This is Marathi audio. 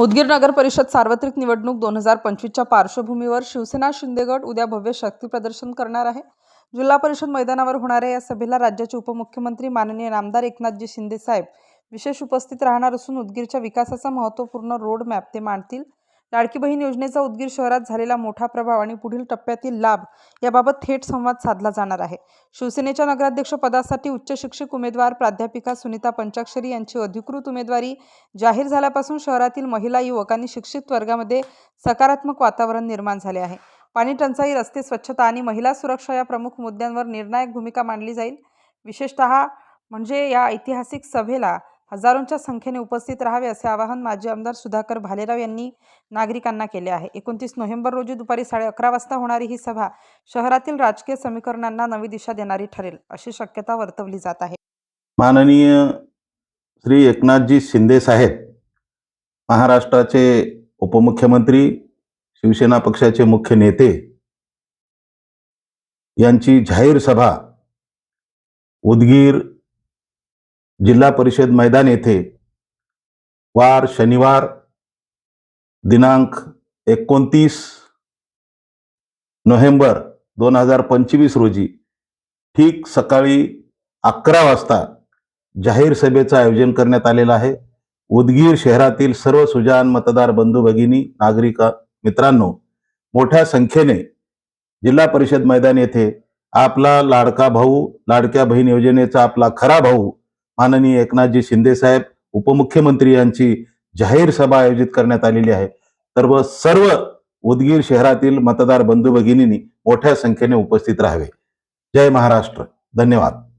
उदगीर नगर परिषद सार्वत्रिक निवडणूक दोन हजार पंचवीसच्या पार्श्वभूमीवर शिवसेना शिंदेगड उद्या भव्य शक्ती प्रदर्शन करणार आहे. जिल्हा परिषद मैदानावर होणाऱ्या या सभेला राज्याचे उपमुख्यमंत्री माननीय नामदार एकनाथजी शिंदे साहेब विशेष उपस्थित राहणार असून उदगीरच्या विकासाचा महत्त्वपूर्ण रोड मॅप ते मांडतील. लाडकी बहीण योजनेचा उदगीर शहरात झालेला मोठा प्रभाव आणि पुढील टप्प्यातील लाभ याबाबत थेट संवाद साधला जाणार आहे. शिवसेनेच्या नगराध्यक्ष पदासाठी उच्च शिक्षक उमेदवार प्राध्यापिका सुनीता पंचाक्षरी यांची अधिकृत उमेदवारी जाहीर झाल्यापासून शहरातील महिला युवक आणि शिक्षित वर्गामध्ये सकारात्मक वातावरण निर्माण झाले आहे. पाणी टंचाई रस्ते स्वच्छता आणि महिला सुरक्षा या प्रमुख मुद्द्यांवर निर्णायक भूमिका मांडली जाईल. विशेषतः म्हणजे या ऐतिहासिक सभेला हजारोंच्या संख्येने उपस्थित राहावे असे आवाहन माजी आमदार सुधाकर भालेराव यांनी नागरिकांना केले आहे. एकोणतीस नोव्हेंबर रोजी दुपारी साडे अकरा वाजता होणारी ही सभा शहरातील राजकीय समीकरणांना नवी दिशा देणारी ठरेल अशी शक्यता वर्तवली जात आहे. माननीय श्री एकनाथजी शिंदे साहेब महाराष्ट्राचे उपमुख्यमंत्री शिवसेना पक्षाचे मुख्य नेते यांची जाहीर सभा उदगीर जिल्हा परिषद मैदान येथे वार शनिवार दिनांक एकोणतीस नोव्हेंबर दोन हजार पंचवीस रोजी ठीक सकाळी अकरा वाजता जाहीर सभेचं आयोजन करण्यात आलेलं आहे. उदगीर शहरातील सर्व सुजान मतदार बंधू भगिनी नागरिक मित्रांनो मोठ्या संख्येने जिल्हा परिषद मैदान येथे आपला लाडका भाऊ लाडक्या बहीण योजनेचा आपला खरा भाऊ माननीय एकनाथजी शिंदे साहेब उपमुख्यमंत्री यांची जाहीर सभा आयोजित करण्यात आलेली आहे. तर व सर्व उदगीर शहरातील मतदार बंधू भगिनींनी मोठ्या संख्येने उपस्थित राहावे. जय महाराष्ट्र. धन्यवाद.